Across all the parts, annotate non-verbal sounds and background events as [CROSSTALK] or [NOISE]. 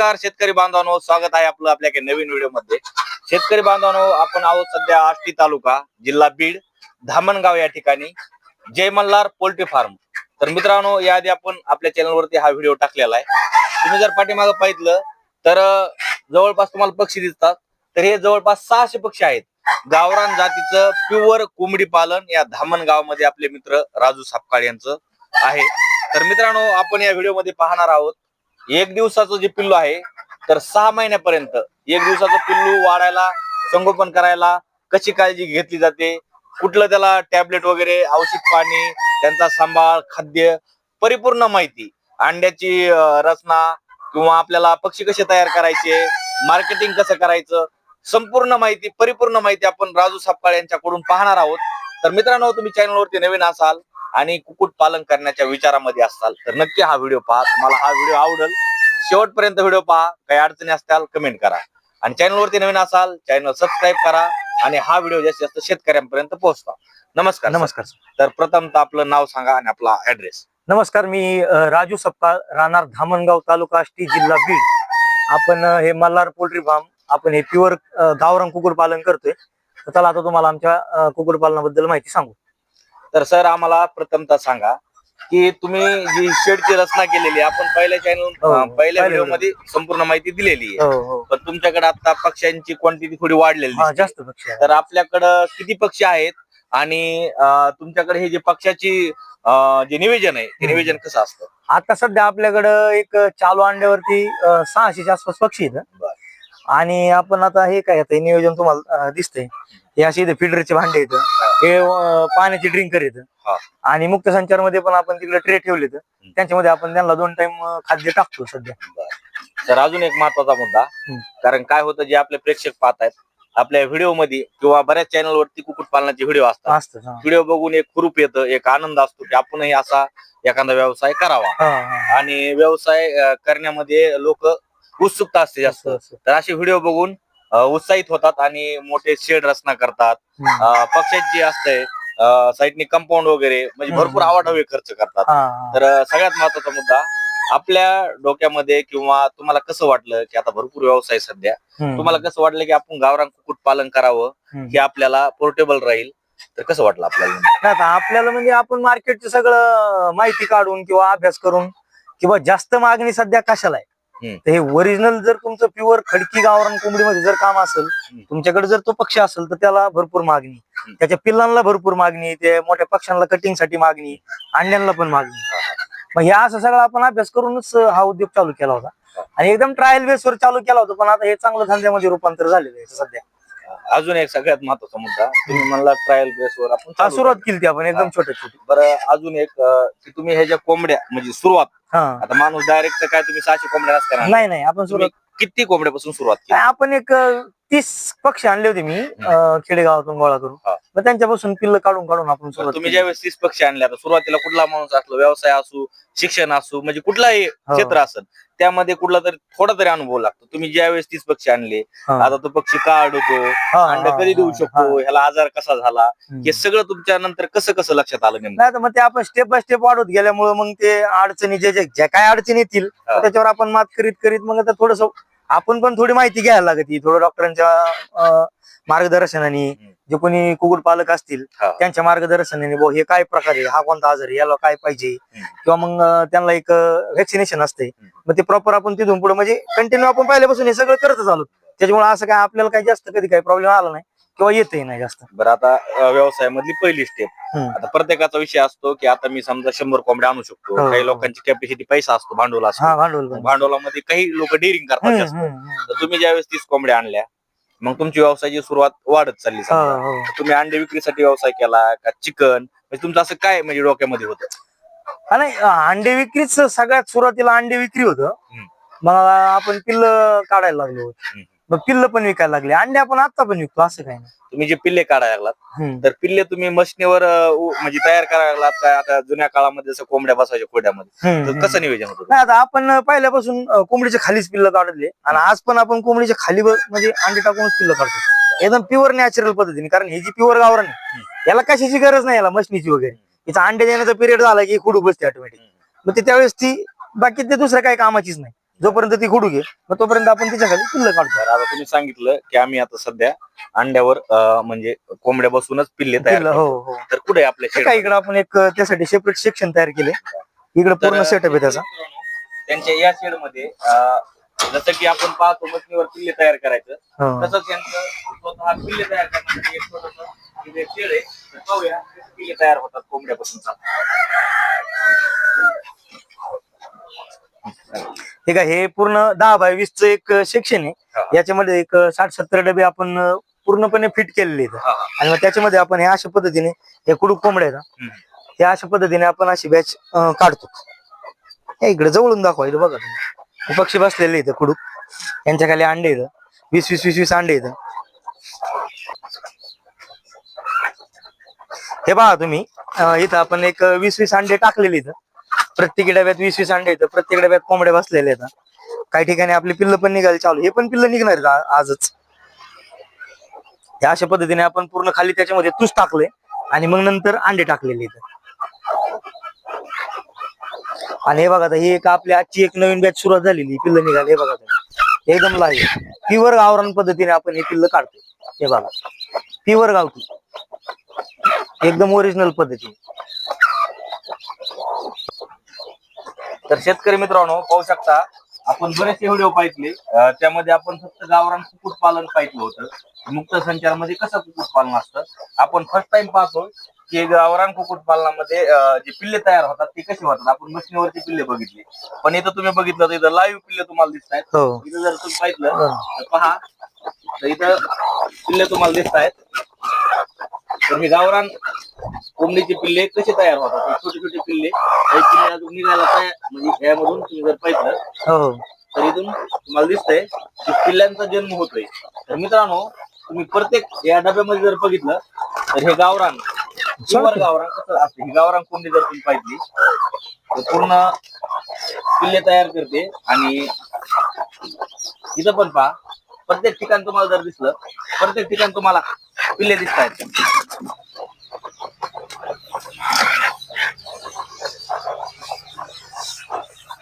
नमस्कार शेतकरी बांधवांनो स्वागत आहे आपलं आपल्या काही नवीन व्हिडिओमध्ये शेतकरी बांधवांनो आपण आहोत सध्या आष्टी तालुका जिल्हा बीड धामणगाव या ठिकाणी जय मल्हार पोल्ट्री फार्म. तर मित्रांनो याआधी आपण आपल्या चॅनलवरती हा व्हिडिओ टाकलेला आहे. तुम्ही जर पाठीमागं पाहितलं तर जवळपास तुम्हाला पक्षी दिसतात. तर हे जवळपास सहाशे पक्षी आहेत. गावरान जातीचं प्युअर कोंबडी पालन या धामण गावामध्ये आपले मित्र राजू सापकाळ यांचं आहे. तर मित्रांनो आपण या व्हिडिओमध्ये पाहणार आहोत एक दिवसाचं जे पिल्लू आहे तर सहा महिन्यापर्यंत एक दिवसाचं पिल्लू वाढायला संगोपन करायला कशी काळजी घेतली जाते? कुठलं त्याला टॅबलेट वगैरे औषध पाणी त्यांचा सांभाळ खाद्य परिपूर्ण माहिती अंड्याची रचना किंवा आपल्याला पक्षी कसे तयार करायचे मार्केटिंग कसं करायचं संपूर्ण माहिती परिपूर्ण माहिती आपण राजू सापकाळ यांच्याकडून पाहणार आहोत. तर मित्रांनो तुम्ही चॅनलवरती नवीन असाल आणि कुक्कुट पालन करण्याच्या विचारामध्ये असाल तर नक्की हा व्हिडिओ पहा. तुम्हाला हा व्हिडिओ आवडेल शेवटपर्यंत व्हिडिओ पहा. काही अडचणी असतील कमेंट करा. आणि चॅनलवरती नवीन असाल चॅनल सबस्क्राईब करा आणि हा व्हिडिओ जास्तीत जास्त शेतकऱ्यांपर्यंत पोहोचवा. नमस्कार नमस्कार तर प्रथमतः आपलं नाव सांगा आणि आपला ऍड्रेस नमस्कार मी राजू सप्पा राहणार धामणगाव तालुका आष्टी जिल्हा बीड. आपण हे मल्हार पोल्ट्री फार्म आपण हे प्युअर गावरान कुकुट पालन करतोय. तर चला आता तुम्हाला आमच्या कुकुट पालनाबद्दल माहिती सांगू. तर सर आम्हाला प्रथमतः सांगा की तुम्ही जी शेडची रचना केलेली आहे, आपण पहिल्या हो, चॅनल पहिल्या व्हिडिओमध्ये संपूर्ण माहिती दिलेली आहे हो हो पण तुमच्याकडे आता पक्षांची क्वांटिटी थोडी वाढलेली हा दिसते. जास्त पक्षी आहे. तर आपल्याकडं किती पक्षी आहेत आणि अं, तुमच्याकडे हे जे पक्षाची अं, जे निवेदन आहे ते हम्म. निवेदन कसं असतं आता सध्या आपल्याकडं एक चालू अंड्यावरती अ, सहाशेच्या आसपास पक्षी आहेत. आणि आपण आता हे काय आता हे नियोजन तुम्हाला अ, दिसतंय. हे असे इथे फिल्टरचे भांडे आहेत. हे अ, पाण्याचे ड्रिंकर हा. आणि मुक्त संचारमध्ये पण आपण तिकडे ट्रे ठेवलेत. त्यांच्यामध्ये आपण त्यांना दोन टाइम खाद्य टाकतो सध्या. तर अजून एक महत्त्वाचा मुद्दा. हम्म. कारण काय होतं जे आपले प्रेक्षक पाहत आहेत आपल्या व्हिडिओमध्ये किंवा बऱ्याच चॅनल वरती कुक्कुट पालनाचे व्हिडिओ असतात. असतं हा. व्हिडिओ बघून एक हुरूप येतं एक आनंद असतो की आपणही असा एखादा व्यवसाय करावा. हा, हा. आणि व्यवसाय अं, करण्यामध्ये लोक उत्सुकता असते जास्त. तर असे व्हिडिओ बघून उत्साहित होतात आणि मोठे शेड रचना करतात पक्षाची जी असते साईडने कंपाऊंड वगैरे म्हणजे. भरपूर आवाढव्य खर्च करतात. तर सगळ्यात महत्त्वाचा मुद्दा आपल्या डोक्यामध्ये किंवा तुम्हाला कसं वाटलं की आता भरपूर व्यवसाय सध्या. तुम्हाला कसं वाटलं की आपण गावरान पालन करावं. हे आपल्याला पोर्टेबल राहील तर कसं वाटलं आपल्याला आपल्याला म्हणजे आपण मार्केटचं सगळं माहिती काढून किंवा अभ्यास करून किंवा जास्त मागणी सध्या कशाला आहे. तर हे ओरिजिनल जर तुमचं प्युअर खडकी गावरान कोंबडीमध्ये जर काम असेल. तुमच्याकडे जर तो पक्षी असेल तर त्याला भरपूर मागणी. त्याच्या पिल्लांना भरपूर मागणी ते मोठ्या पक्ष्यांना कटिंगसाठी मागणी अंड्यांना पण मागणी. मग हे असं सगळं आपण अभ्यास करूनच हा उद्योग चालू केला होता. आणि एकदम ट्रायल बेसवर चालू केला होता पण आता हे चांगलं धंद्यामध्ये रूपांतर झालेलं आहे सध्या. अजून एक सगळ्यात महत्त्वाचा मुद्दा तुम्ही म्हणला ट्रायल बेसवर आपण हा चालू सुरुवात. केली ती आपण एकदम छोट्या छोटी बरं अजून एक अं, की तुम्ही ह्याच्या कोंबड्या म्हणजे सुरुवात हा. आता माणूस डायरेक्ट काय तुम्ही सहाशे कोंबड्या नसता नाही नाही आपण तुम्ही सुरुवात किती कोंबड्यापासून सुरुवात केली? नाही, आपण एक अ, तीस पक्षी आणले होते मी अ, खेडेगावातून गोळा करून. हा. मग त्यांच्यापासून पिल्ल काढून काढून आपण तर सुरुवात तुम्ही केली. ज्यावेळेस तीस पक्षी आणले आता सुरुवातीला कुठला माणूस असलो व्यवसाय असू शिक्षण असू म्हणजे कुठलाही हो. क्षेत्र असेल त्यामध्ये कुठला तरी थोडा तरी अनुभव लागतो तुम्ही ज्यावेळेस तीस पक्षी आणले हा. आता तो पक्षी का अडवतो हा, अंड हा, कधी देऊ हा, शकतो. ह्याला आजार कसा झाला. हे सगळं तुमच्या नंतर कसं कसं लक्षात आलं नेमकं नाही तर मग ते आपण स्टेप बाय स्टेप वाढवत गेल्यामुळे मग ते अडचणी जे जे ज्या काय अडचणी येतील हा. त्याच्यावर आपण मात करीत करीत मग आता थोडस आपण पण थोडी माहिती घ्यायला लागत थोडं डॉक्टरांच्या मार्गदर्शनाने. जे कोणी कुकुट पालक असतील. त्यांच्या मार्गदर्शनाने भाऊ हे काय प्रकार आहे हा कोणता आजार याला काय पाहिजे. किंवा मग त्यांना एक व्हॅक्सिनेशन असते. मग ते प्रॉपर आपण तिथून पुढे म्हणजे कंटिन्यू आपण पहिल्यापासून हे सगळं करतच आलो त्याच्यामुळे असं काय आपल्याला काही जास्त कधी काही प्रॉब्लेम आला नाही किंवा येतही नाही जास्त बरं आता अं, व्यवसायामधली पहिली स्टेप हम्म. आता प्रत्येकाचा विषय असतो की आता मी समजा शंभर कोंबड्या आणू शकतो हो. काही लोकांची कॅपॅसिटी पैसा असतो भांडवल हा असतो भांडवल पण. भांडवलामध्ये काही लोक डेअरिंग करतात हम्म, जास्त हम्म, हम्म. तर तुम्ही ज्यावेळेस तीस कोंबड्या आणल्या मग तुमची व्यवसायाची सुरुवात वाढत चालली हो, समजा. हो. तुम्ही अंडे विक्रीसाठी व्यवसाय केला का चिकन म्हणजे तुमचं असं काय म्हणजे डोक्यामध्ये होतं हा, नाही अंडे विक्रीच सगळ्यात सुरुवातीला अंडे विक्री होतं हम्म. मग आपण पिल्ल काढायला लागलो हम्म. मग पिल्ल पण विकायला लागले. अंडे आपण आता पण विकतो असं काही नाही. तुम्ही जे पिल्ले काढायला लागलात हम्म. तर पिल्ले तुम्ही मशनीवर अं, उ- म्हणजे तयार करायला लागलात काय आता जुन्या काळामध्ये जसं कोंबड्या बसायच्या खोड्यामध्ये हम्म, तर हम्म. कसं नियोजन होतं? नाही आता आपण पहिल्यापासून अं, कोंबडीच्या खालीच पिल्ल काढले. आणि आज पण आपण कोंबडीच्या खाली ब- म्हणजे अंडे टाकूनच पिल्ल काढतो. एकदम प्युअर नॅचरल पद्धतीने कारण ही जी प्युअर गावरान आहे याला कशाची गरज नाही याला मशनीची वगैरे. तिचा अंडे देण्याचा पिरियड झाला की खुडू बसते ऑटोमॅटिक मग ते त्यावेळेस ती बाकी ते दुसऱ्या काही कामाचीच नाही. जोपर्यंत ती खुडू घे मग तोपर्यंत आपण तिच्या खाली पिल्ल काढतो. आता तुम्ही सांगितलं की आम्ही आता सध्या अंड्यावर अं, म्हणजे कोंबड्या बसूनच पिल्ले तयार पिल्लं, करतो. हो. हो तर कुठे आपल्या काय इकडे आपण एक त्यासाठी सेपरेट सेक्शन तयार केले इकडे पूर्ण सेटअप आहे त्याचा. त्यांच्या या शेडमध्ये अं, जसं की आपण पाहतो मशनीवर पिल्ले तयार करायचं हो. तसंच त्यांचं स्वतः पिल्ले तयार करण्यासाठी एक छोटंसं इथे शेड आहे तर पाहूया कसे पिल्ले तयार होतात कोंबड्यापासून हे काय हे पूर्ण दहा बाय वीसचं एक सेक्शन. आहे याच्यामध्ये एक साठ सत्तर डबे आपण पूर्णपणे फिट केलेले आहेत. आणि मग त्याच्यामध्ये आपण हे अशा पद्धतीने हे कुडूक कोंबड्या आहेत. हे अशा पद्धतीने आपण अशी बॅच काढतो हे इकडे जवळून दाखवा इथं बघा तुम्ही. पक्षी बसलेले इथं कुडूक यांच्या खाली अंडे इथं वीस वीस वीस वीस अंडे इथं हे पहा तुम्ही इथं आपण एक वीस वीस अंडे टाकलेले इथं प्रत्येक डब्यात वीस वीस अंडे येतं प्रत्येक डब्यात कोंबड्या बसलेले आहेत. काही ठिकाणी आपली पिल्लं पण निघायला चालू. हे पण पिल्लं निघणार आहेत आजच. हे अशा पद्धतीने आपण पूर्ण खाली त्याच्यामध्ये तूस टाकले आणि मग नंतर अंडे टाकलेले इथं आणि हे बघा आता ही एक आपली आजची एक नवीन बॅच सुरुवात झालेली. पिल्लं निघाली. हे बघा एकदम लाईव्ह प्युअर गावरान पद्धतीने आपण हे पिल्लं काढतो हे बघा. प्युअर गावठी. एकदम ओरिजिनल पद्धतीने. तर शेतकरी मित्रांनो पाहू शकता आपण बरेचसे व्हिडिओ पाहितले. अं, त्यामध्ये आपण फक्त गावरान कुक्कुट पालन पाहिलं होतं. मुक्त संचारमध्ये कसं कुक्कुट पालन असतं? आपण फर्स्ट टाइम पाहतो की गावरान कुक्कुट पालनामध्ये अं, जे पिल्ले तयार होतात ते कसे होतात? आपण मशिनीवरती पिल्ले बघितले. पण इथं तुम्ही बघितलं तर इथं लाईव्ह पिल्ले तुम्हाला दिसत आहेत. हो. इथं जर तुम्ही पाहिलं तर पहा तर इथं पिल्ले तुम्हाला दिसत आहेत. तर हे गावरान कोंबडीचे पिल्ले कसे तयार होतात? छोटे छोटे पिल्ले. हे पिल्ले अजून निघायला तयार म्हणजे यामधून तुम्ही जर पाहिलं हो. तर इथून तुम्हाला दिसतंय की पिल्ल्यांचा जन्म होतोय. तर मित्रांनो तुम्ही प्रत्येक या डब्यामध्ये जर बघितलं तर हे गावरान. प्युअर गावरान कसं असते? ही गावरान कोंबडी जर तुम्ही पाहिली तर पूर्ण पिल्ले तयार करते. आणि इथं पण पहा प्रत्येक ठिकाण तुम्हाला जर दिसलं प्रत्येक ठिकाण तुम्हाला पिल्ले दिसत आहेत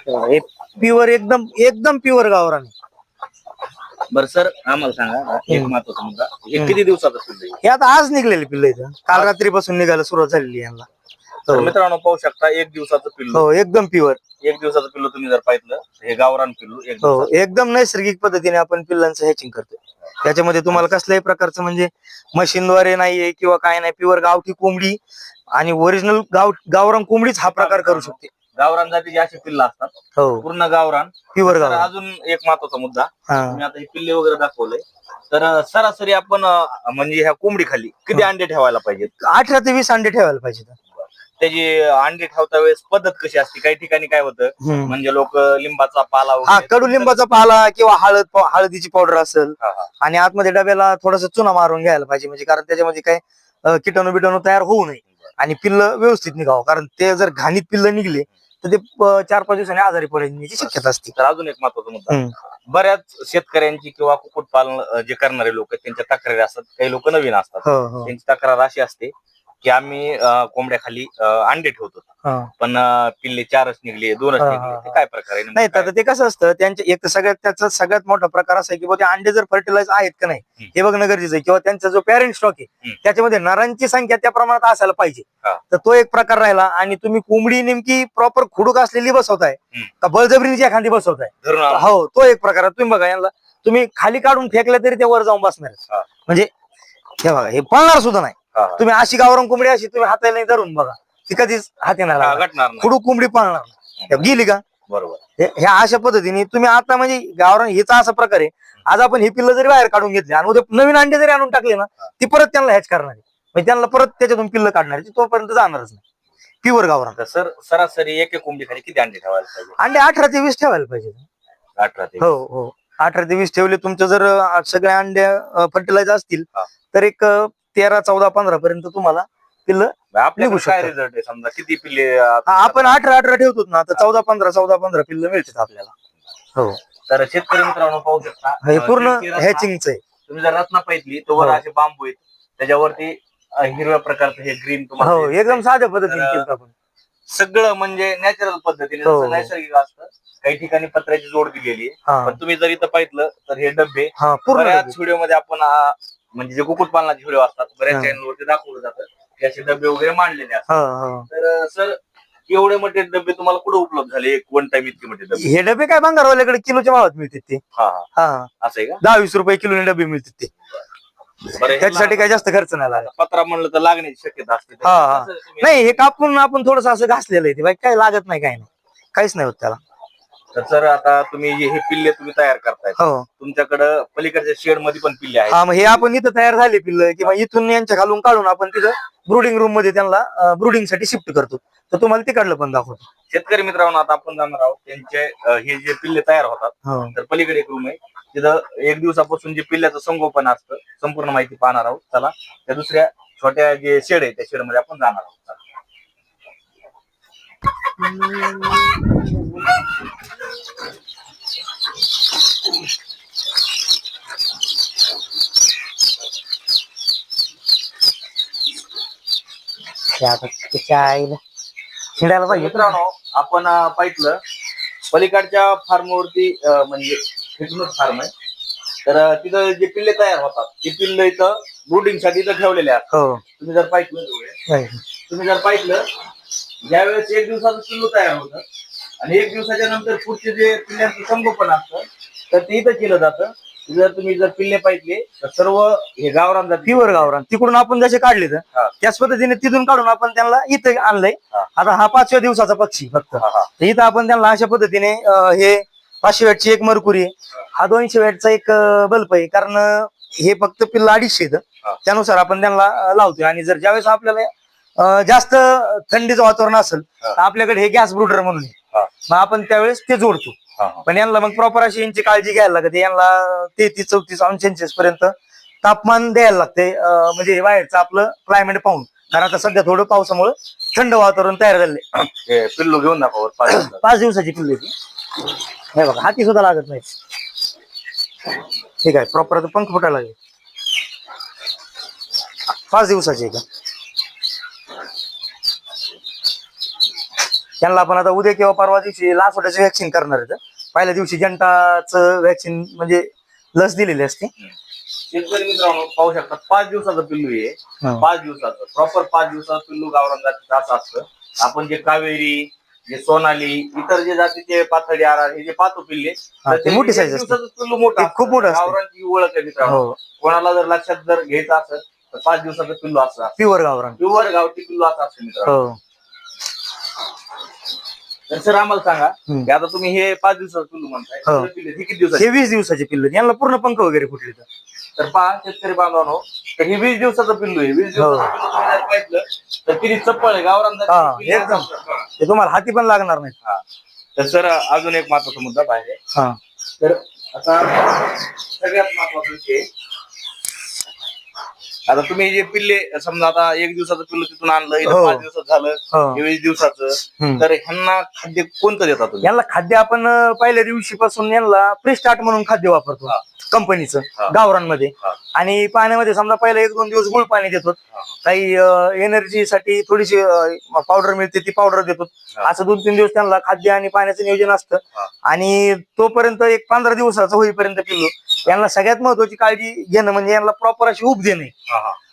हे प्युअर एकदम एकदम प्युअर गावरान. बरं सर आम्हाला सांगा एक. महत्त्वाचा मुद्दा हे किती पिल्ले आहे? हे आता आज निघलेले पिल्ल इथं काल रात्रीपासून निघायला सुरुवात झालेली यांना तर हो. मित्रांनो पाहू शकता एक दिवसाचं पिल्लू. हो एकदम प्युअर एक दिवसाचं पिल्लू तुम्ही जर पाहिलं हे गावरान पिल्लू एक हो दिवसाचं. एकदम नैसर्गिक पद्धतीने आपण पिल्लांचं हॅचिंग करतो त्याच्यामध्ये तुम्हाला कसल्याही प्रकारचं म्हणजे मशीनद्वारे नाहीये किंवा काय नाही प्युअर गावठी कोंबडी आणि ओरिजिनल गाव गावरान कोंबडीच हा प्रकार करू शकते. गावरान जातीचे असे पिल्ल असतात. हो. पूर्ण गावरान. प्युअर तर गावरान. अजून एक महत्त्वाचा मुद्दा. हा. तुम्ही आता हे पिल्ले वगैरे दाखवले तर अं, सरासरी आपण अं, म्हणजे ह्या कोंबडी खाली किती अंडे ठेवायला पाहिजेत? अठरा ते वीस अंडे ठेवायला पाहिजे त्याची अंडे ठेवता वेळेस पद्धत कशी असते? काही ठिकाणी काय होतं? हम्म. म्हणजे लोक लिंबाचा पाला हा वगैरे- कडुलिंबाचा पाला किंवा हळद पाव- हळदीची पावडर असेल हा, हा. आणि आतमध्ये डब्याला थोडस चुना मारून घ्यायला पाहिजे. म्हणजे कारण त्याच्यामध्ये काय अं, किटाणू बिटाणू तयार होऊ नये आणि पिल्ल व्यवस्थित निघावं. कारण ते जर घाणीत पिल्ल निघले तर ते अं, चार पाच दिवसांनी आजारी पडण्याची शक्यता असते. तर अजून एक महत्त्वाचा मुद्दा. हम्म. बऱ्याच शेतकऱ्यांची किंवा कुक्कुट पालन अं, जे करणारे लोक त्यांच्या तक्रारी असतात. काही लोक नवीन असतात. हो हो. त्यांची तक्रार अशी असते की आम्ही अं, कोंबड्याखाली अं, अंडे ठेवतो हा. पण अं, पिल्ले चारच निघले दोनच हा, हा, निघले ते हा. काय प्रकार आहे नाही? तर ते कसं असतं त्यांच्या एक तर सगळ्यात त्याचा सगळ्यात मोठा प्रकार असा आहे की बुवा ते अंडे जर फर्टिलाइज आहेत का नाही हम्म. हे बघणं गरजेचं आहे किंवा त्यांचा जो पॅरेंट स्टॉक आहे हम्म. त्याच्यामध्ये नरांची संख्या त्या प्रमाणात असायला पाहिजे हा. तर तो एक प्रकार राहिला आणि तुम्ही कोंबडी नेमकी प्रॉपर खुडूक असलेली बसवताय हम्म. का बळजबरीची एखादी बसवताय धरून. हो तो एक प्रकार आहे. तुम्ही बघा यांना तुम्ही खाली काढून फेकलं तरी ते वर जाऊन बसणार हा. म्हणजे हे बघा हे पळणार सुद्धा नाही. तुम्ही अशी गावरान कोंबडी अशी तुम्ही हाताला नाही धरून बघा. ती कधीच हाती. घटणार नाही. खुडूक कोंबडी पळणार नाही. हे गेली का? बरोबर. हे- ह्या अशा पद्धतीने तुम्ही आता म्हणजे गावरान हिचा असा प्रकार आहे. आज आपण ही पिल्लं जरी बाहेर काढून घेतली आणि उद्या नवीन अंडे जरी आणून टाकले ना ती परत त्यांना हॅच करणार आहे. म्हणजे त्यांना परत त्याच्यातून पिल्लं काढणार आहे. ती तोपर्यंत जाणारच नाही. प्युअर गावरान. तर सर सरासरी एक एक कोंबडी खाली किती अंडे ठेवायला पाहिजे? अंडे अठरा ते वीस ठेवायला पाहिजे. अठरा ते हो हो. अठरा ते वीस ठेवले तुमचं जर अं, सगळ्या अंडे फर्टिलायझर असतील हा. तर एक अं, तेरा चौदा पंधरा पर्यंत तुम्हाला पिल्लं आपल्याकडे निघू काय शकतात. रिझल्ट आहे? समजा किती पिल्ले हा, आपण अठरा अठरा ठेवतो ना तर चौदा पंधरा चौदा पंधरा पिल्लं मिळतात आपल्याला. हो. तर शेतकरी मित्रांनो पाहू शकता. हे अं, पूर्ण रत्ना- हॅचिंगच आहे. तुम्ही जर रत्ना पाहिली तर वर हो. असे बांबू आहेत. त्याच्यावरती अं, हिरव्या प्रकारचं हे ग्रीन हो तुम्हाला एकदम साध्या पद्धतीने तर- केलं आपण. सगळं म्हणजे नॅचरल पद्धतीने हो, जसं हो. नैसर्गिक असतं. काही ठिकाणी पत्र्याची जोड दिलेली आहे. हा. पण तुम्ही जर इथं पाहिलं तर हे डबे. हा पूर्ण बऱ्याच. व्हिडिओमध्ये आपण आ, म्हणजे जे कुक्कुटपालनाचे व्हिडिओ असतात बऱ्याच हा. चॅनलवरती दाखवलं जातं. की असे डबे वगैरे मांडलेले असतात. हा हा. तर सर एवढे मोठे डबे तुम्हाला कुठे उपलब्ध झाले? एक वन टाइम इतके मोठे डबे. हे डबे काय भंगारवाल्याकडे किलोच्या भावात मिळतात ते. हा हा. हा. असं आहे का? दहा वीस रुपये किलोने डबे मिळतात ते. बरं हे त्याच्यासाठी काय जास्त खर्च नाही लागला पत्रा म्हणलं तर लागण्याची शक्यता असते. हा, हा. कसं तुम्ही- नाही हे कापून आपण थोडस असं घासलेलं आहे ते. बाकी काय लागत नाही काय नाही. काहीच नाही होत त्याला. तर सर आता तुम्ही जे हे पिल्ले तुम्ही तयार करताय. हो. तुमच्याकडं पलीकडच्या शेडमध्ये पण पिल्ले आहेत. हा मग हे आपण इथं तयार झाले पिल्ल किंवा इथून यांच्या खालून काढून आपण तिथं ब्रुडिंग रूममध्ये त्यांना ब्रुडिंगसाठी शिफ्ट करतो. तर तुम्हाला तिकडलं पण दाखवतो. शेतकरी मित्रांनो आता आपण जाणार आहोत. त्यांचे अं, हे जे पिल्ले तयार होतात हो. तर पलीकडे एक रूम आहे. तिथं एक दिवसापासून जे पिल्ल्याचं संगोपन असतं संपूर्ण माहिती पाहणार आहोत. चला त्या दुसऱ्या छोट्या जे शेड आहे त्या शेडमध्ये आपण जाणार आहोत. चला. शिडायला पाहिजे. मित्रांनो आपण पाहिलं पलीकडच्या फार्मवरती म्हणजे फिटनेस फार्म आहे. तर तिथं जे पिल्ले तयार होतात ते पिल्ले इथं ब्रुडिंगसाठी इथं ठेवलेले असतात हो. तुम्ही जर पाहिलं. तुम्ही जर पाहिलं ज्यावेळेस एक दिवसाचं पिल्लू तयार होतं आणि एक दिवसाच्या नंतर पुढचे जे पिल्ल्यांचं संगोपन असतं तर ते इथं केलं जातं जर तुम्ही जर पिल्ले पाहिजे तर सर्व हे गावरान जाती प्युअर गावरान तिकडून आपण जसे काढले तर. त्याच पद्धतीने तिथून काढून आपण त्यांना इथं आणलंय. आता हा पाचव्या दिवसाचा पक्षी फक्त. तर इथं आपण त्यांना अशा पद्धतीने हे पाचशे वॅटची एक मरकुरी आहे हा दोनशे वॅटचा एक बल्ब आहे कारण हे फक्त पिल्ल अडीचशे येतं. त्यानुसार आपण त्यांना लावतोय आणि जर ज्यावेळेस आपल्याला जास्त थंडीचं वातावरण असेल. तर आपल्याकडे हे गॅस ब्रुडर म्हणून. मग आपण त्यावेळेस ते जोडतो. पण यांना मग प्रॉपर अशी यांची काळजी घ्यायला लागते. यांना तेहतीस चौतीस अंश पर्यंत तापमान द्यायला लागते. म्हणजे बाहेरचं आपलं क्लायमेट पाहून. कारण आता सध्या थोडं पावसामुळे थंड वातावरण तयार झाले हे पिल्लू घेऊन दाखवा पाच दिवसाचं. पिल्ली ती. हे बघा हाती सुद्धा लागत नाही. ठीक आहे प्रॉपर पंख फुटायला लागले. पाच दिवसाची का? त्यांना आपण आता उद्या किंवा परवा दिवशी लासोट्याची व्हॅक्सिन करणार आहे पहिल्या दिवशी जंटाचं व्हॅक्सिन म्हणजे लस दिलेली असते शेतकरी मित्रांनो पाहू शकता पाच दिवसाचं पिल्लू आहे. पाच दिवसाचं प्रॉपर पाच दिवसाचं पिल्लू गावरान जातीचं असं असतं आपण जे कावेरी जे सोनाली इतर जे जातीचे पाथडी आरार हे जे पाहतो पिल्ले ते मोठी. दिवसाचं पिल्लू मोठं खूप. मोठं असतं. गावरानची ओळख आहे मित्रांनो हो कोणाला जर लक्षात जर घ्यायचं असेल तर पाच दिवसाचं पिल्लू असं असतं. प्युअर गावरान प्युअर गावठी पिल्लू असं असतं मित्रांनो हो तर सर आम्हाला सांगा. की आता तुम्ही हे पाच दिवसाचं पिल्लू म्हणताय हो. हे पिल्ले हे किती दिवसाचे हे वीस दिवसाचे पिल्ल यांना पूर्ण पंख वगैरे फुटले तर तर पहा शेतकरी बांधवांनो तर हे वीस दिवसाचं पिल्लू आहे वीस हो. दिवसाचं पिल्लू तुम्ही जर पाहिलं तर किती चप्पल आहे हा, एकदम. ते तुम्हाला हाती पण लागणार नाही हा. तर सर अजून एक महत्त्वाचा मुद्दा बाहेर आहे हा तर आता सगळ्यात महत्त्वाचा विषय आता तुम्ही जे पिल्ले समजा आता एक दिवसाचं पिल्लू तिथून आणलं इथं हो. पाच दिवसात झालं हो. वीस दिवसाचं हम्म. तर ह्यांना खाद्य कोणतं देता तुम्ही यांना खाद्य आपण अं, पहिल्या दिवशीपासून यांना प्री स्टार्ट म्हणून खाद्य वापरतो. कंपनीचं हा. गावरांमध्ये हा. आणि पाण्यामध्ये समजा पहिला एक दोन दिवस गुळ पाणी देतो हा. काही एनर्जी साठी थोडीशी पावडर मिळते ती पावडर देतो हा. असं दोन तीन दिवस त्यांना खाद्य आणि पाण्याचं नियोजन असतं हा. आणि तोपर्यंत एक पंधरा दिवसाचं होईपर्यंत पिल्लो यांना सगळ्यात महत्वाची काळजी घेणं म्हणजे यांना प्रॉपर अशी उब देणे.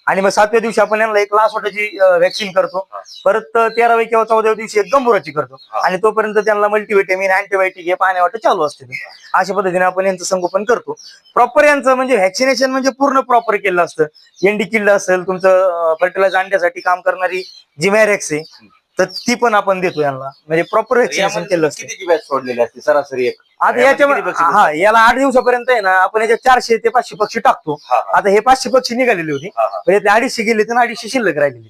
आणि मग सातव्या दिवशी आपण यांना एक लास वाटाची व्हॅक्सिन करतो. परत तेराव्या किंवा चौदाव्या दिवशी एक गंभुराची करतो. आणि तोपर्यंत त्यांना मल्टीव्हिटॅमिन अँटीबायोटिक हे पाण्यावाटं चालू असते. अशा पद्धतीने आपण यांचं संगोपन करतो प्रॉपर यांचं म्हणजे व्हॅक्सिनेशन म्हणजे पूर्ण प्रॉपर केलं असतं एनडी किल्ड असेल तुमचं फर्टिलायझर अंड्यासाठी काम करणारी जी मॅरेक्स आहे तर ती पण आपण देतो यांना. म्हणजे प्रॉपर व्हॅक्सिनेशन यामध्ये केलं असतं. कितीची बॅच सोडलेली असते? सरासरी एक. आता यामध्ये याच्या किती पक्षी हा याला आठ दिवसापर्यंत आहे ना आपण याच्यात चारशे ते पाचशे पक्षी टाकतो. हा, हा. आता हे पाचशे पक्षी निघालेले होते. हा, हा. म्हणजे ते अडीचशे गेले तर अडीचशे शिल्लक राहिलेले.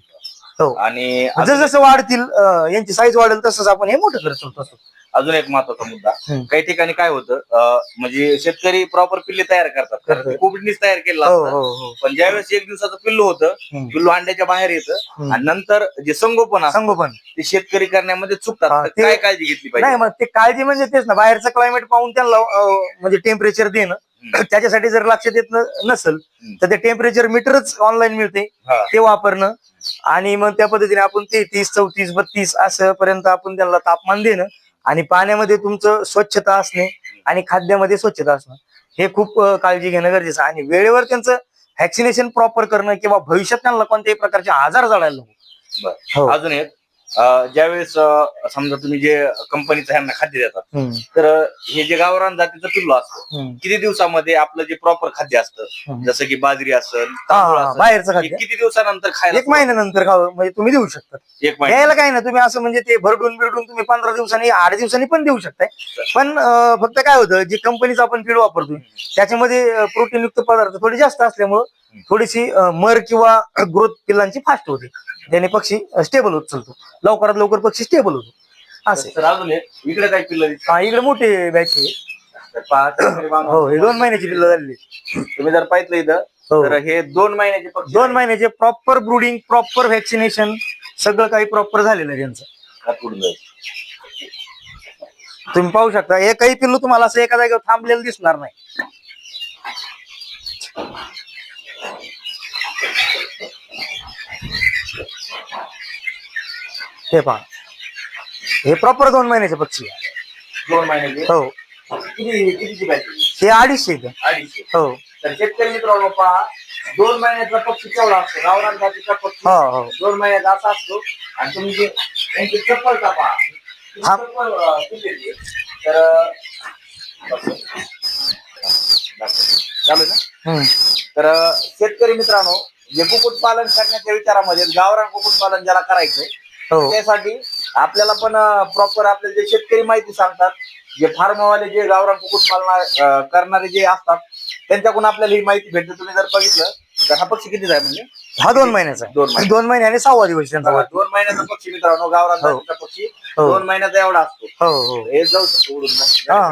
हो. आणि जसं जसं वाढतील अं, यांची साईज वाढेल तसंच आपण हे मोठं करत तसं. अजून एक महत्त्वाचा मुद्दा. काही ठिकाणी काय होतं अं, म्हणजे शेतकरी प्रॉपर पिल्ले तयार करतात. ते कोविडनीच तयार केलं हो असतं. हो हो. पण ज्यावेळेस एक दिवसाचं पिल्लू होतं हम्म. पिल्लू अंड्याच्या बाहेर येतं हम्म. आणि नंतर जे संगोपन असतं संगोपन. ते शेतकरी करण्यामध्ये चुकतात. तर ते- काय काळजी घेतली नाही पाहिजे मग ते काळजी म्हणजे तेच ना. बाहेरचं क्लायमेट पाहून त्यांना अं, म्हणजे टेम्परेचर देणं [CLEARS THROAT] त्याच्यासाठी जर लक्षात येत न- नसेल तर ते टेम्परेचर मीटरच ऑनलाईन मिळते. हा. ते वापरणं आणि मग त्या पद्धतीने आपण तेहतीस चौतीस बत्तीस असं पर्यंत आपण त्यांना तापमान देणं. आणि पाण्यामध्ये तुमचं स्वच्छता असणे आणि खाद्यामध्ये स्वच्छता असणं हे खूप काळजी घेणं गरजेचं आहे. आणि वेळेवर त्यांचं व्हॅक्सिनेशन प्रॉपर करणं किंवा भविष्यात त्यांना कोणत्याही प्रकारचे आजार जळायला नको हो. अजून एक ज्यावेळेस समजा तुम्ही जे कंपनीचं ह्यांना खाद्य देतात तर हे जे गावरान जातीचं पिल्लो असतं. किती दिवसामध्ये आपलं जे प्रॉपर खाद्य असतं. जसं की बाजरी असेल बाहेरचं खाद्य. किती दिवसानंतर खायला एक महिन्यानंतर खावं म्हणजे तुम्ही देऊ शकता. एक महिना. द्यायला काय ना तुम्ही असं म्हणजे ते भरडून बिरडून तुम्ही पंधरा दिवसांनी आठ दिवसांनी पण देऊ शकताय. पण फक्त काय होतं जे कंपनीचं आपण पीळ वापरतो त्याच्यामध्ये प्रोटीन युक्त पदार्थ थोडे जास्त असल्यामुळं थोडीशी मर किंवा ग्रोथ पिल्लांची फास्ट होते. त्याने पक्षी स्टेबल होत चालतो. लवकरात लवकर पक्षी स्टेबल होतो. असे. अजून इकडे काय पिल्लं? हा इकडे मोठे बॅच हो हे दोन महिन्याची पिल्लं झालेली तुम्ही जर पाहिलं इथं हो. तर हे दोन महिन्याचे दोन महिन्याचे प्रॉपर ब्रुडिंग प्रॉपर व्हॅक्सिनेशन सगळं काही प्रॉपर झालेलं आहे त्यांचं. तुम्ही पाहू शकता एकही पिल्लू तुम्हाला असं एका जागेवर थांबलेलं दिसणार नाही. हे पहा. हे प्रॉपर दोन महिन्याचे पक्षी आहे. दोन महिन्याचे? हो. किती कितीची बॅटरी हे अडीचशे इथं. अडीचशे. हो. तर शेतकरी मित्रांनो पहा दोन महिन्याचा पक्षी केवढा असतो? गावरान जातीचा पक्षी. हो हो. दोन महिन्याचा असा असतो. आणि तुम्ही जे त्यांची चप्पल टापा हा. चप्पल अं, किती आहे? तर अं, चालू आहे ना? हम्म. तर अं, शेतकरी मित्रांनो जे कुक्कुट पालन करण्याच्या विचारामध्ये गावरान कुक्कुट पालन ज्याला करायचंय हो त्यासाठी आपल्याला पण प्रॉपर आपले जे शेतकरी माहिती सांगतात जे फार्मवाले जे गावरान कुक्कुट पालना अं, करणारे जे असतात त्यांच्याकडून आपल्याला ही माहिती भेटते तुम्ही जर बघितलं तर हा पक्षी किती आहे म्हणजे हा दोन महिन्याचा दोन आहे महिने. दोन महिने आणि सहावा दिवस त्यांचा वाढ. दोन महिन्याचा पक्षी मित्रांनो गावरान हो. जातीचा पक्षी हो. दोन महिन्याचा एवढा असतो हो हो हे जाऊ शकतो उडून हा.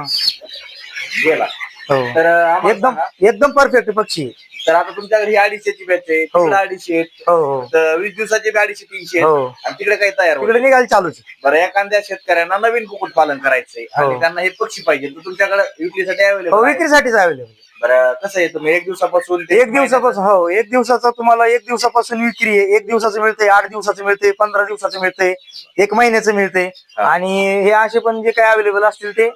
गेला हो तर अं, आम्हाला एकदम सांगा, एकदम परफेक्ट पक्षी आहे. तर आता तुमच्याकडे ही अडीचशेची बॅच आहे हो. तिकडे अडीचशे. हो हो तर वीस दिवसाची बी अडीचशे तीनशे. हो आणि तिकडे काही तयार होत तिकडे निघायला चालूच आहे. बरं एखाद्या शेतकऱ्यांना नवीन कुक्कुट पालन करायचंय हो. आणि त्यांना हे पक्षी पाहिजे तर तुमच्याकडे विक्रीसाठी हो अवेलेबल विक्रीसाठीच अवेलेबल बरं कसं आहे तुम्ही एक दिवसापासून ते एक दिवसापासून हो एक दिवसाचा तुम्हाला एक दिवसापासून विक्री आहे एक दिवसाचं मिळते आठ दिवसाचं मिळते पंधरा दिवसाचं मिळते एक महिन्याचं मिळते हा. आणि हे असे पण जे काही अवेलेबल असतील ते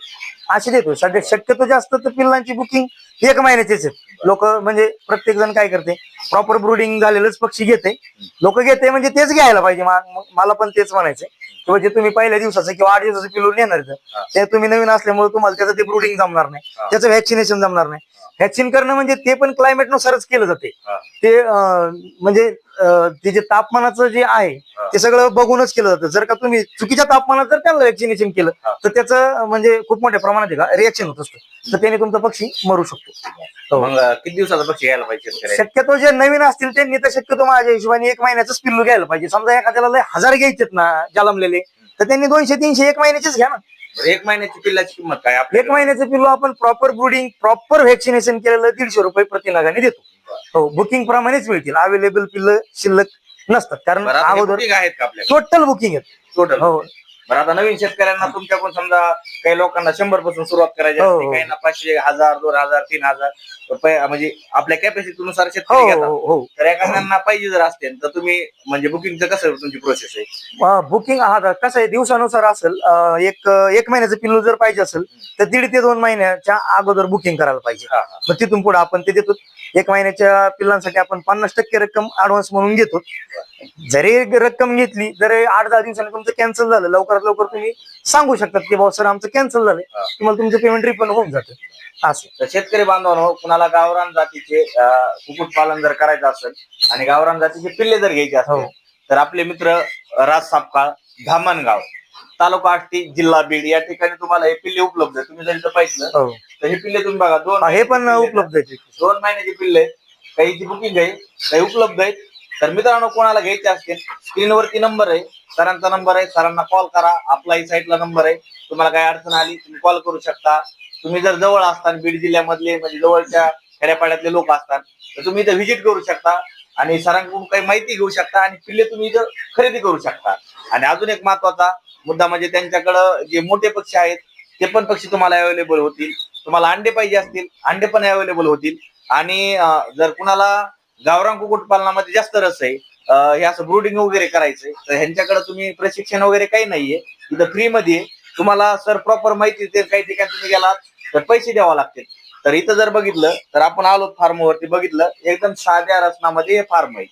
असे देतो सध्या शक्यतो जास्त तर पिल्लांची बुकिंग एक महिन्याचेच लोक म्हणजे प्रत्येक जण काय करते प्रॉपर ब्रुडिंग झालेलंच पक्षी घेते. लोक घेते म्हणजे तेच घ्यायला पाहिजे. मला पण तेच म्हणायचंय. किंवा जे तुम्ही पहिल्या दिवसाचं किंवा आठ दिवसाचं पिलू नेणार हा. आहेत, ते तुम्ही नवीन असल्यामुळे तुम्हाला त्याचं ते ब्रुडिंग जमणार नाही. त्याचं व्हॅक्सिनेशन जमणार नाही. व्हॅक्सिन करणं म्हणजे ते पण क्लायमेट नुसारच केलं जाते. ते म्हणजे ते जे तापमानाचं जे आहे. ते सगळं बघूनच केलं जातं जर का तुम्ही चुकीच्या तापमानात जर त्याला व्हॅक्सिनेशन केलं. तर त्याचं म्हणजे खूप मोठ्या प्रमाणात का रिएक्शन होत असतं तर त्याने तुमचा पक्षी मरू शकतो हो. किती दिवसाचा पक्षी घ्यायला पाहिजे? शक्यतो जे नवीन असतील त्यांनी तर शक्यतो माझ्या हिशोबाने एक महिन्याच पिल्लू घ्यायला पाहिजे समजा एखाद्याला लय हजार घ्यायचेत ना जलमलेले तर त्यांनी दोनशे तीनशे एक महिन्याचेच घ्या ना एक महिन्याची पिल्लाची किंमत काय एक महिन्याचं पिल्लू आपण प्रॉपर ब्रुडिंग प्रॉपर व्हॅक्सिनेशन केलेलं दीडशे रुपये प्रति नगाने देतो हो बुकिंग प्रमाणेच मिळतील. अवेलेबल पिल्ल शिल्लक नसतात. कारण बरं, आता हे अगोदर booking आहेत का आपल्या टोटल बुकिंग आहेत. टोटल हो. बरं आता नवीन शेतकऱ्यांना तुमच्याकडून समजा काही लोकांना शंभरपासून सुरुवात करायची हो, असते हो. काही पाचशे हजार दोन हजार तीन हजार. रुपये म्हणजे आपल्या कॅपॅसिटी नुसार हो शेतकरी घेतात. हो हो. तर एखाद्यांना पाहिजे जर असतील तर तुम्ही म्हणजे बुकिंगचं कसं तुमची प्रोसेस आहे? बुकिंग हा आता कसं आहे दिवसानुसार असेल अं, एक एक महिन्याचं पिल्लू जर पाहिजे असेल तर दीड ते दोन महिन्याच्या अगोदर बुकिंग करायला पाहिजे. हा, हा. मग तिथून पुढे आपण ते देतो. एक महिन्याच्या पिल्लांसाठी आपण पन्नास टक्के रक्कम ऍडव्हान्स म्हणून घेतो. जरी रक्कम घेतली जरी आठ दहा दिवसांनी तुमचं कॅन्सल झालं लवकरात लवकर तुम्ही सांगू शकतात की भाऊ सर आमचं कॅन्सल झालंय. हा. तुम्हाला तुमचं पेमेंट रिफंड होऊन जातं. असं. तर शेतकरी बांधवांनो कुणाला गावरान जातीचे अं, कुक्कुट पालन जर करायचं असेल आणि गावरान जातीचे पिल्ले जर घ्यायचे हो. असतील तर आपले मित्र राज सापकाळ धामणगाव तालुका आष्टी जिल्हा बीड या ठिकाणी तुम्हाला हे पिल्ले उपलब्ध आहे तुम्ही जर इथं पाहिलं हो. तर हे पिल्ले तुम्ही बघा दोन हा, पण आहेत. उपलब्ध आहे दोन महिन्याचे पिल्ले आहेत काहीची बुकिंग आहे काही उपलब्ध आहेत. तर मित्रांनो कोणाला घ्यायचे असतील स्क्रीनवरती नंबर आहे. सरांचा नंबर आहे सरांना कॉल करा. आपलाही साईटला नंबर आहे. तुम्हाला काही अडचण आली तुम्ही कॉल करू शकता. तुम्ही जर जवळ असताल बीड जिल्ह्यामधले म्हणजे जवळच्या खेड्यापाड्यातले लोक असतात तर तुम्ही इथं व्हिजिट करू शकता. आणि सरांकडून काही माहिती घेऊ शकता आणि पिल्ले तुम्ही इथं खरेदी करू शकता. आणि अजून एक महत्त्वाचा मुद्दा म्हणजे त्यांच्याकडं जे मोठे पक्षी आहेत ते पण पक्षी तुम्हाला अवेलेबल होतील. तुम्हाला अंडे पाहिजे असतील अंडे पण अवेलेबल होतील. आणि जर कुणाला गावरान कुक्कुटपालनामध्ये जास्त रस आहे हे असं ब्रुडिंग वगैरे करायचंय तर ह्यांच्याकडे तुम्ही प्रशिक्षण वगैरे काही नाहीये. इथं फ्री मध्ये तुम्हाला सर प्रॉपर माहिती देते काही ठिकाणी तुम्ही गेलात तर पैसे द्यावा लागतील. तर इथं जर बघितलं तर आपण आलो फार्मवरती बघितलं एकदम साध्या रचनामध्ये हे फार्म आहे.